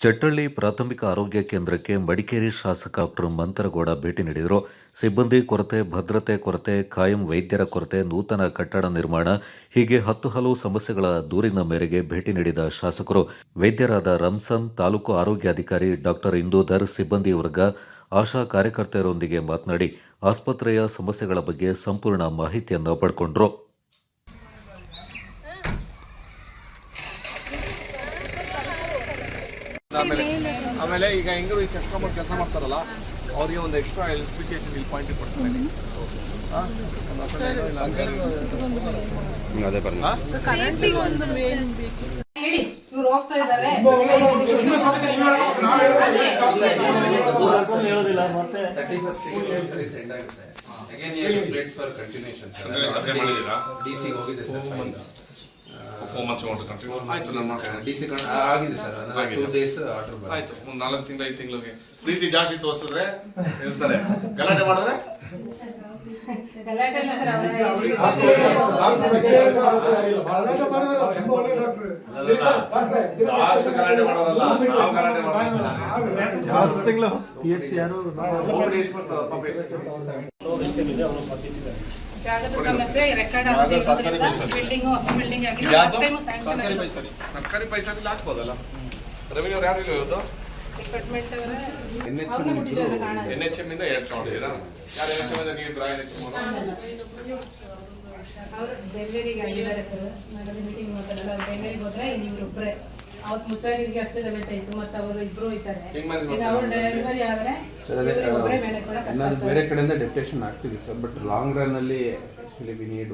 ಚಟ್ಟಳ್ಳಿ ಪ್ರಾಥಮಿಕ ಆರೋಗ್ಯ ಕೇಂದ್ರಕ್ಕೆ ಮಡಿಕೇರಿ ಶಾಸಕ ಡಾಕ್ಟರ್ ಮಂತರಗೌಡ ಭೇಟಿ ನೀಡಿದರು. ಸಿಬ್ಬಂದಿ ಕೊರತೆ, ಭದ್ರತೆ ಕೊರತೆ, ಕಾಯಂ ವೈದ್ಯರ ಕೊರತೆ, ನೂತನ ಕಟ್ಟಡ ನಿರ್ಮಾಣ, ಹೀಗೆ ಹತ್ತು ಹಲವು ಸಮಸ್ಯೆಗಳ ದೂರಿನ ಮೇರೆಗೆ ಭೇಟಿ ನೀಡಿದ ಶಾಸಕರು. ವೈದ್ಯರಾದ ರಂಸನ್, ತಾಲೂಕು ಆರೋಗ್ಯಾಧಿಕಾರಿ ಡಾಕ್ಟರ್ ಇಂದೂಧರ್, ಸಿಬ್ಬಂದಿ ವರ್ಗ, ಆಶಾ ಕಾರ್ಯಕರ್ತೆಯರೊಂದಿಗೆ ಮಾತನಾಡಿ, ಆಸ್ಪತ್ರೆಯ ಸಮಸ್ಯೆಗಳ ಬಗ್ಗೆ ಸಂಪೂರ್ಣ ಮಾಹಿತಿಯನ್ನು ಪಡ್ಕೊಂಡ್ರು. ಆಮೇಲೆ ಆಮೇಲೆ ಈಗ ಹೆಂಗರು ಈ ಕಸ್ಟಮರ್ ಕೆಲಸ ಮಾಡ್ತಾರಲ್ಲ ಅವ್ರಿಗೆ ಒಂದು ಎಕ್ಸ್ಟ್ರಾ ಎಲ್ಪಿಕೇಶನ್ ಇಲ್ಲಿ ಪಾಯಿಂಟ್ ಕೊಡ್ತಾರೆ ಡಿ ಸಿ ಹೋಗಿದೆ sir, ಫೋರ್ ಮಂತ್ಸ್ ಆಯ್ತು. ನಾನು ಮಾಡ್ತೀನಿ. ಡಿ ಸಿ ಆಗಿದೆ ಸರ್. ಆಗಿದೆ. ಟೂ ಡೇಸ್ ಆರ್ಡರ್ ಆಯ್ತು. ಒಂದು ನಾಲ್ಕು ತಿಂಗಳು ಐದು ತಿಂಗಳಿಗೆ. ಪ್ರೀತಿ ಜಾಸ್ತಿ ತೋರಿಸಿದ್ರೆ ಇರ್ತಾರೆ ಗಲಾಟೆ ಮಾಡಿದ್ರೆ? ಗಲಾಟೆ ಇಲ್ಲ ಸರ್ ಡಾಕ್ಟರ್ ಗಲಾಟೆ ಮಾಡೋರಲ್ಲ ನಾವು ಗಲಾಟೆ ಜಾಗದ ಸಮಸ್ಯೆ ರೆಕಾರ್ಡ್ ಆಗಿದೆ ಬಿಲ್ಡಿಂಗ್ ಹೊಸ ಬಿಲ್ಡಿಂಗ್ ಆಗಿದೆ ಲಾಸ್ಟ್ ಟೈಮ್ ಸ್ಯಾಂಕ್ಷನ್ ಸರ್ಕಾರಿ ಪೈಸರಿ ಸರ್ಕಾರಿ ಪೈಸಲ್ಲಿ ಹಾಕ್ಬೋದಲ್ಲ. ರೆವಿನ್ಯೂ ಯಾರು ಇಲ್ಲ ಇವತ್ತು? ಡಿಪಾರ್ಟ್ಮೆಂಟ್ ಅವರೇ. ಎನ್ ಎಚ್ ಇಂದ ಎರಡು ತಗೊಂಡಿದ್ದೀರಾ ಯಾರು ಎನ್ ಎಚ್ ಎಂ ನೀವು ಡ್ರಾ ಎನ್ ಎಚ್ ಎಂ ಅವರು? ಬೆಂಗಳೂರಿಗೆ ಆಗಿದ್ದಾರೆ ಸರ್. ಮೀಟಿಂಗ್ ಮಾತಾಡಲ್ಲ ಬೆಂಗಳೂರಿಗೆ ಹೋದ್ರೆ ಅವತ್ತು ಮುಚ್ಚಾಗಿರಿಗೆ ಅಷ್ಟು ಗಲಾಟೆ ಆಯ್ತು ಮತ್ತೆ ಅವರು ಇಬ್ರು ಹೋಯ್ತಾರೆ ಈಗ ಅವ್ರು ಡೆಲಿವರಿ ಆದ್ರೆ ಕಷ್ಟ ನಾನು. ಬೇರೆ ಕಡೆಯಿಂದ ಡೆಪ್ಟೇಷನ್ ಆಗ್ತೀವಿ ಸರ್ ಬಟ್ ಲಾಂಗ್ ರನ್ ಅಲ್ಲಿ ಆಕ್ಚುಲಿ ವಿ ನೀಡ್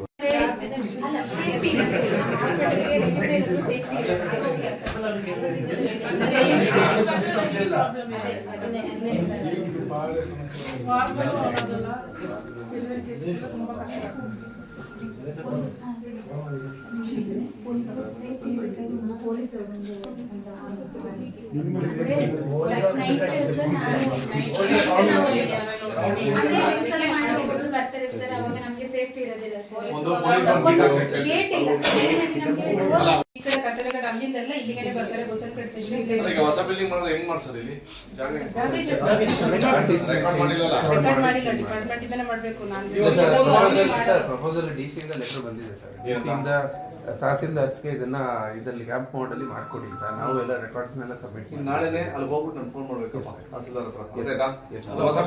ಹಾಸ್ಪಿಟಲ್ಗೆ ಎಷ್ಟೇ ಸೇಫ್ಟಿ ಸರ್ police ಅವ್ರು ಗೇಟ್ ಹಾಕ್ಸಕ್ಕೆ ಈ ಕಡೆ ಕತ್ತಲೆ ಕಡೆ ಅಲ್ಲಿಂದೆಲ್ಲ ಇಲ್ಲಿಗೆ ಬರ್ತಾರೆ ಬೋತಲ್ ಕಡೆ ಅಲ್ಲ, ಈಗ ಹೊಸ ಬಿಲ್ಡಿಂಗ್ ಮಾಡಿದ್ರೆ ಹೆಂಗ್ ಮಾಡ್ಸೋದು ಇಲ್ಲಿ? ಜಾಗ ಜಾಗ ಸರ್. ರೆಕಾರ್ಡ್ ಮಾಡಿಲ್ಲಲ್ಲ ರೆಕಾರ್ಡ್ ಮಾಡಿಲ್ಲ ಡಿಪಾರ್ಟ್ಮೆಂಟ್ ಇಂದನೇ ಮಾಡ್ಬೇಕು. ನಾನು ಇಲ್ಲ ಸರ್ ಪ್ರಪೋಸಲ್ ಮಾಡಿ- ಸರ್ ಪ್ರಪೋಸಲ್ ಡಿ ಸಿ ಇಂದ ಲೆಟರ್ ಬಂದಿದೆ ಸರ್. ಡಿ ಸಿ ಇಂದ ತಹಸೀಲ್ದಾರ್ಸ್ಗೆ ಇದನ್ನ ಇದರಲ್ಲಿ ಕ್ಯಾಂಪ್ ಮೋಡ್ ಅಲ್ಲಿ ಮಾಡ್ಕೊಡಿ ಅಂತ. ನಾವು ಎಲ್ಲ ರೆಕಾರ್ಡ್ಸ್ ನೆಲ್ಲ ಸಬ್ಮಿಟ್ ನಾಳೆನೆ ಅಲ್ಲಿ ಹೋಗ್ಬಿಟ್ಟು ನಾನು ಫೋನ್ ಮಾಡ್ಬೇಕಪ್ಪ ತಹಸೀಲ್ದಾರ್ ಹತ್ರ. ಗೊತ್ತಾಯ್ತಾ? ಹೊಸ